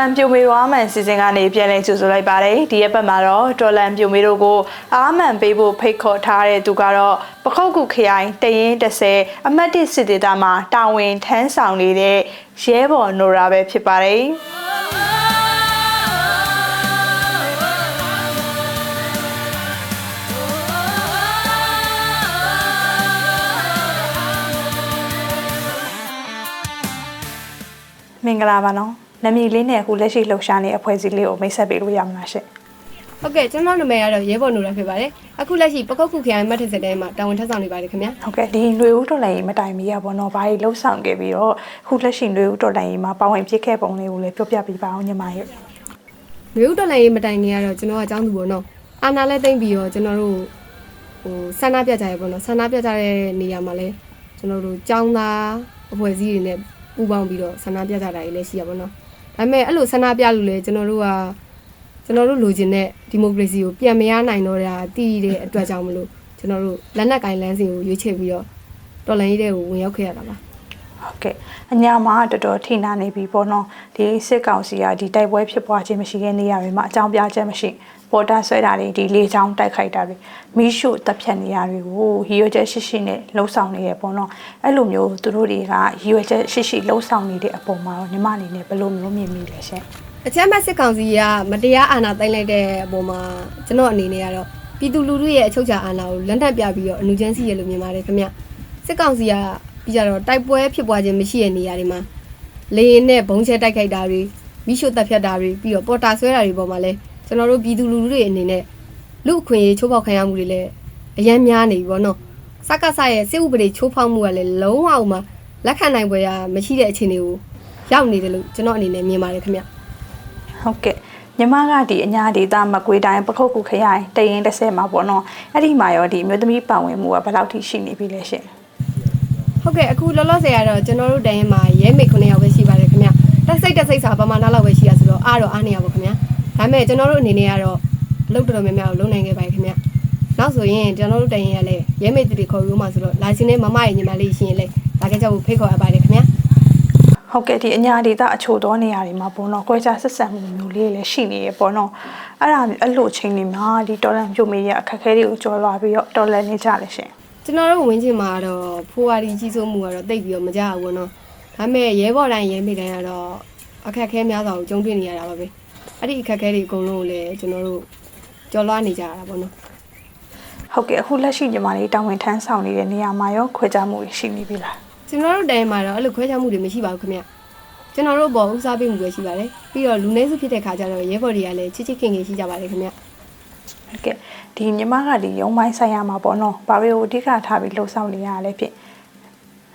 တော်လန်ပုံကံပြိုမေတော်အမှန်စီစဉ်ကနေပြန်လည်ကြိုဆိုလိုက်ပါတယ်ဒီရက်ပတ်မှာတော့တော်လန်ပြိုမေတို့ကိုအာမှန်ပေးဖို့ဖိတ်ခေါ်ထားတဲ့သူကတော့ပခုတ်ကုခရိုင်တရင်30အမှတ်1စစ်ဒေသမှာတာဝန်ထမ်းဆောင်နေတဲ့ရဲဘော်နိုရာပဲဖြစ်ပါတယ်မင်္ဂလာပါနော်။ နာမည်လေးနဲ့အခုလက်ရှိလှုပ်ရှားနေအဖွဲ့အစည်းလေးကိုမိတ်ဆက်ပေးလို့ရမလားရှင့် ဟုတ်ကဲ့ကျွန်တော်နာမည်ကတော့ရဲဘော်နူရဖြစ်ပါတယ်အခုလက်ရှိပကုတ်ခုခရိုင်မတ်ထစ်စတဲ့မှာတာဝန်ထမ်းဆောင်နေပါတယ်ခင်ဗျာ ။ဟုတ်ကဲ့ဒီຫນွေဦးတော်လိုင်းကြီးမတိုင်မီရပါတော့။ဘာကြီးလှုပ်ဆောင်ခဲ့ပြီးတော့အခုလက်ရှိຫນွေဦးတော်လိုင်းကြီးမှာပါဝင်ပြစ်ခဲ့ပုံလေးကိုလည်းပြောပြပေးပါအောင်ညီမရဲ့ မြို့တော်လည်းမတိုင်ခင်ကတော့ကျွန်တော်ကအကြောင်းသူပေါ့နော်အာနာလည်းတိမ့်ပြီးတော့ကျွန်တော်တို့ဟိုဆန္ဒပြကြရပေါ့နော်ဆန္ဒပြကြတဲ့နေရာမှာလည်းကျွန်တော်တို့ចောင်းသားအဖွဲ့အစည်းတွေနဲ့ပူးပေါင်းပြီးတော့ဆန္ဒပြကြတာတွေလည်းရှိရပါတော့ ဒါပေမဲ့အဲ့လိုဆန္ဒပြလို့လေကျွန်တော်တို့ကကျွန်တော်တို့လိုချင်တဲ့ဒီမိုကရေစီကိုပြန်မရနိုင်တော့တာတည်တဲ့အတွက်ကြောင့်မလို့ကျွန်တော်တို့လက်နက်ကင်လန်းစီကိုရွေးချယ်ပြီးတော့တော်လိုင်းရေးတဲ့ကိုဝင်ရောက်ခဲ့ရတာပါ။ဟုတ်ကဲ့အညာမှာတော်တော်ထိနာနေပြီပေါ့နော်။ဒီစစ်ကောင်စီကဒီတိုက်ပွဲဖြစ်ပွားခြင်းမရှိတဲ့နေရာတွေမှာအကြောင်းပြချက်မရှိ ပေါ်တာဆွဲတာတွေဒီလေချောင်းတိုက်ခိုက်တာတွေမိရှုတပ်ဖြတ်နေရတွေကိုရည်ရွယ်ချက်ရှိရှိနဲ့လှုံ့ဆော်နေရပေါ့နော်။အဲ့လိုမျိုးသူတို့တွေကရည်ရွယ်ချက်ရှိရှိလှုံ့ဆော်နေတဲ့အပေါ်မှာတော့ညီမအနေနဲ့ဘယ်လိုမျိုးမြင်မိလဲရှင်။အချမ်းမစစ်ကောင်စီကမတရားအာဏာသိမ်းလိုက်တဲ့အပေါ်မှာကျွန်တော်အနေနဲ့ကတော့ပြည်သူလူထုရဲ့အချုပ်ချာအာဏာကိုလက်နက်ပြပြီးတော့အနုချမ်းစီရလို့မြင်ပါတယ်ခင်ဗျစစ်ကောင်စီကပြီးကြတော့တိုက်ပွဲဖြစ်ပွားခြင်းမရှိတဲ့နေရာတွေမှာလေရင်နဲ့ဘုံချဲတိုက်ခိုက်တာတွေမိရှုတပ်ဖြတ်တာတွေပြီးတော့ပေါ်တာဆွဲတာတွေပေါ်မှာလဲ ကျွန်တော်တို့ပြည်သူလူထုတွေအနေနဲ့လူအခွင့်အရေးချိုးဖောက်ခံရမှုတွေလည်းအများများနေပြီပေါ့နော်စကားဆရဲ့စစ်ဥပဒေချိုးဖောက်မှုကလည်းလုံးဝမှလက်ခံနိုင်ပွဲရမရှိတဲ့အခြေအနေကိုရောက်နေတယ်လို့ကျွန်တော်အနေနဲ့မြင်ပါတယ်ခင်ဗျဟုတ်ကဲ့ညီမကဒီအညာဒေတာမကွေးတိုင်းပခုတ်ကူခရိုင်တရင်30မှာပေါ့နော်အဲ့ဒီမှာရောဒီမြို့သမီးပတ်ဝင်မှုကဘယ်လောက်ထိရှိနေပြီလဲရှင်ဟုတ်ကဲ့အခုလောလောဆယ်ကတော့ကျွန်တော်တို့တိုင်ရင်မှာရဲမိတ်9ယောက်ပဲရှိပါတယ်ခင်ဗျတက်စိတ်တက်စိတ်စာပမာဏလောက်ပဲရှိရဆိုတော့အားတော့အားနေရပါခင်ဗျ ဒါပေမဲ့ကျွန်တော်တို့အနေနဲ့ကတော့အလုပ်တော်တော်များများကိုလုပ်နိုင်ခဲ့ပါတယ်ခင်ဗျနောက်ဆိုရင်ကျွန်တော်တို့တိုင်ရင်ကလည်းရဲမိတ်တွေခေါ်ယူမှာဆိုတော့လာရှင်နဲ့မမရဲ့ညီမလေးရှင်ရင်လည်းလာခဲ့ကြဖို့ဖိတ်ခေါ်အပ်ပါတယ်ခင်ဗျဟုတ်ကဲ့ဒီအညာဒေတာအချို့သောနေရာတွေမှာပေါ့နော်ကွဲခြားဆက်ဆံမှုမျိုးလေးလည်းရှိနေရပေါ့နော်အဲ့ဒါအဲ့လိုချိန်တွေမှာဒီတော်လန်ပြုတ်မေးရအခက်အခဲတွေကိုကျော်လွှာပြီးတော့တော်လန်နေကြလဲရှင်ကျွန်တော်တို့ဝင်ချင်းမှာတော့ဖိုးဝါဒီကြီးစိုးမှုကတော့တိတ်ပြီးတော့မကြဘူးပေါ့နော်ဒါပေမဲ့ရဲဘော်တိုင်းရဲမိတ်တိုင်းကတော့အခက်အခဲများစွာကိုကြုံတွေ့နေရတာပါပဲ အဲ့ဒီအခက်အခဲတွေအကုန်လုံးကိုလည်းကျွန်တော်တို့ကြော်လွှားနေကြရတာပေါ့နော်ဟုတ်ကဲ့အခုလက်ရှိညီမလေးတာဝန်ထမ်းဆောင်နေတဲ့နေရာမှာရောခွဲခြားမှုတွေရှိနေပြီလားကျွန်တော်တို့တိုင်မှာတော့အဲ့လိုခွဲခြားမှုတွေမရှိပါဘူးခင်ဗျကျွန်တော်တို့ဘောဦးစားပေးမှုပဲရှိပါတယ်ပြီးတော့လူနည်းစုဖြစ်တဲ့ခါကျတော့ရဲဘော်တွေကလည်းချစ်ချစ်ခင်ခင်ရှိကြပါတယ်ခင်ဗျဟုတ်ကဲ့ဒီညီမကဒီရုံပိုင်းဆိုင်ရာမှာပေါ့နော်ဘာတွေကိုအဓိကထားပြီးလှုပ်ဆောင်နေရလဲဖြစ်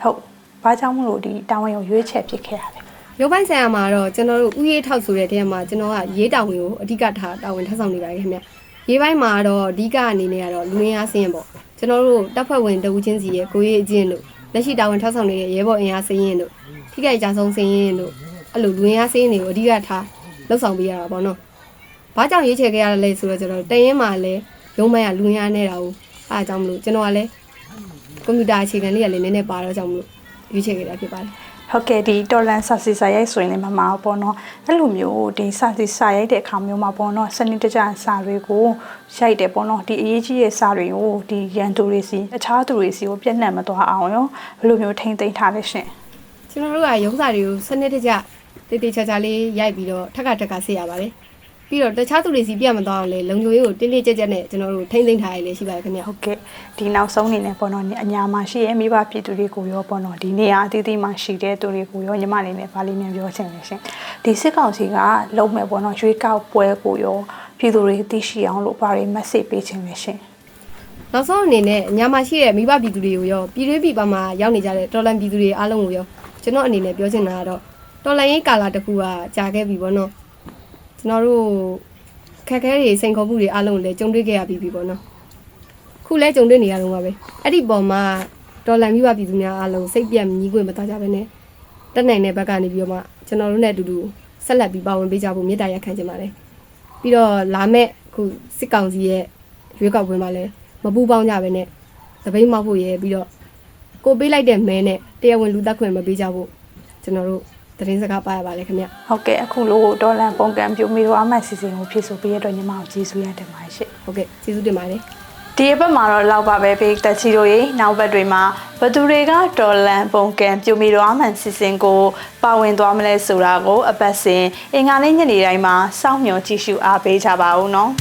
ဟုတ်ဘာကြောင့်မလို့ဒီတာဝန်ကိုရွေးချယ်ဖြစ်ခဲ့ရလဲ ရုပ်ပိုင်းဆိုင်ရာမှာတော့ကျွန်တော်တို့ဥရေးထောက်ဆိုတဲ့တဲမှာကျွန်တော်ကရေးတာဝန်ကိုအဓိကထားတာဝန်ထမ်းဆောင်နေပါတယ်ခင်ဗျရေးပိုင်းမှာတော့အဓိကအနေနဲ့ကတော့လူရင်းအားစင်းပေါ့ကျွန်တော်တို့တပ်ဖွဲ့ဝင်တဦးချင်းစီရဲ့ကိုရေးအချင်းတို့လက်ရှိတာဝန်ထမ်းဆောင်နေတဲ့ရဲဘော်အင်အားစင်းရင်တို့ထိခိုက်ကြဆုံးစင်းရင်တို့အဲ့လိုလူရင်းအားစင်းတွေကိုအဓိကထားလှုပ်ဆောင်ပေးရတာပေါ့နော်ဘာကြောင့်ရွေးချယ်ခဲ့ရလဲဆိုတော့ကျွန်တော်တရင်မှာလည်းရုံးမိုင်းကလူရင်းနေတာကိုအားအကြောင်းမလို့ကျွန်တော်ကလည်းကွန်ပျူတာအခြေခံလေးကလည်းနည်းနည်းပါတော့ကြောင့်မလို့ရွေးချယ်ခဲ့တာဖြစ်ပါတယ် ဟုတ်ကဲ့ဒီတော်လန်စာစီစာရိုက်ဆိုရင်လည်းမမအောင်ပေါ့နော်အဲ့လိုမျိုးဒီစာစီစာရိုက်တဲ့အခါမျိုးမှာပေါ့နော်စနစ်တကျစာတွေကိုရိုက်တယ်ပေါ့နော်ဒီအရေးကြီးတဲ့စာတွေကိုဒီရန်သူတွေစီအခြားသူတွေစီကိုပြည့်နှံ့မသွားအောင်ရောဘယ်လိုမျိုးထိမ့်သိမ်းထားလဲရှင်ကျွန်တော်တို့ကရုံးစာတွေကိုစနစ်တကျတေးသေးချာချာလေးရိုက်ပြီးတော့ထက်ကထက်ကဆေးရပါတယ် ပြီးတော့တခြားသူတွေစီပြတ်မသွားအောင်လေလုံချိုရေးကိုတင်းတင်းကြပ်ကြပ်နဲ့ကျွန်တော်တို့ထိမ့်သိမ့်ထားရလေရှိပါတယ်ခင်ဗျဟုတ်ကဲ့ဒီနောက်ဆုံးအနေနဲ့ပေါ့နော်အညာမှာရှိရဲ့မိဘပြည်သူတွေကိုရောပေါ့နော်ဒီနေရာအသီးသီးမှာရှိတဲ့သူတွေကိုရောညီမအနေနဲ့ဗာလေးမြန်ပြောချင်တယ်ရှင်ဒီစစ်ကောင်စီကလုံးမဲ့ပေါ့နော်ရွေးကောက်ပွဲကိုရောပြည်သူတွေသိရှိအောင်လို့ဗာတွေ message ပေးချင်တယ်ရှင်နောက်ဆုံးအနေနဲ့ညမှာရှိတဲ့မိဘပြည်သူတွေကိုရောပြည်တွင်းပြည်ပမှာရောက်နေကြတဲ့တော်လန်ပြည်သူတွေအားလုံးကိုရောကျွန်တော်အနေနဲ့ပြောချင်တာကတော့တော်လန်ရေးကာလာတစ်ခုကကြာခဲ့ပြီပေါ့နော် ကျွန်တော်တို့ခက်ခဲတွေစိန်ခေါ်မှုတွေအားလုံးကိုလည်းကြုံတွေ့ခဲ့ရပြီးပြီပေါ့နော်ခုလဲကြုံတွေ့နေရတော့ပါပဲအဲ့ဒီပုံမှာတော်လန်မိဘပြည်သူများအားလုံးစိတ်ပြတ်ညီးခွင့်မသားကြဘဲနဲ့တက်နိုင်တဲ့ဘက်ကနေပြီးတော့မှကျွန်တော်တို့နဲ့အတူတူဆက်လက်ပြီးပါဝင်ပေးကြဖို့မေတ္တာရပ်ခံချင်ပါတယ်ပြီးတော့လာမဲ့ခုစစ်ကောင်စီရဲ့ရွေးကောက်ပွဲမှာလည်းမပူပေါင်းကြပဲနဲ့သပိတ်မောက်ဖို့ရဲပြီးတော့ကိုပေးလိုက်တဲ့မဲနဲ့တရားဝင်လူသက်ခွင့်မပေးကြဖို့ကျွန်တော်တို့ သတင်းစကားပါရပါလေခင်ဗျဟုတ်ကဲ့အခုလိုဒေါ်လန်ပုံကံပြိုမီတော်အမှန်စီစဉ်ကိုဖြစ်ဆိုပေးရတော့ညီမကိုကျေးဇူးရတင်ပါတယ်ရှင့်ဟုတ်ကဲ့ကျေးဇူးတင်ပါတယ်ဒီအပတ်မှာတော့လောက်ပါပဲဖေးတက်ချီတို့ရေနောက်ဘက်တွေမှာဘသူတွေကဒေါ်လန်ပုံကံပြိုမီတော်အမှန်စီစဉ်ကိုပါဝင်သွားမလဲဆိုတာကို အပတ်စဉ်အင်္ဂါနေ့ညနေတိုင်းမှာစောင့်မျှော်ကြည့်ရှုအားပေးကြပါဦးနော်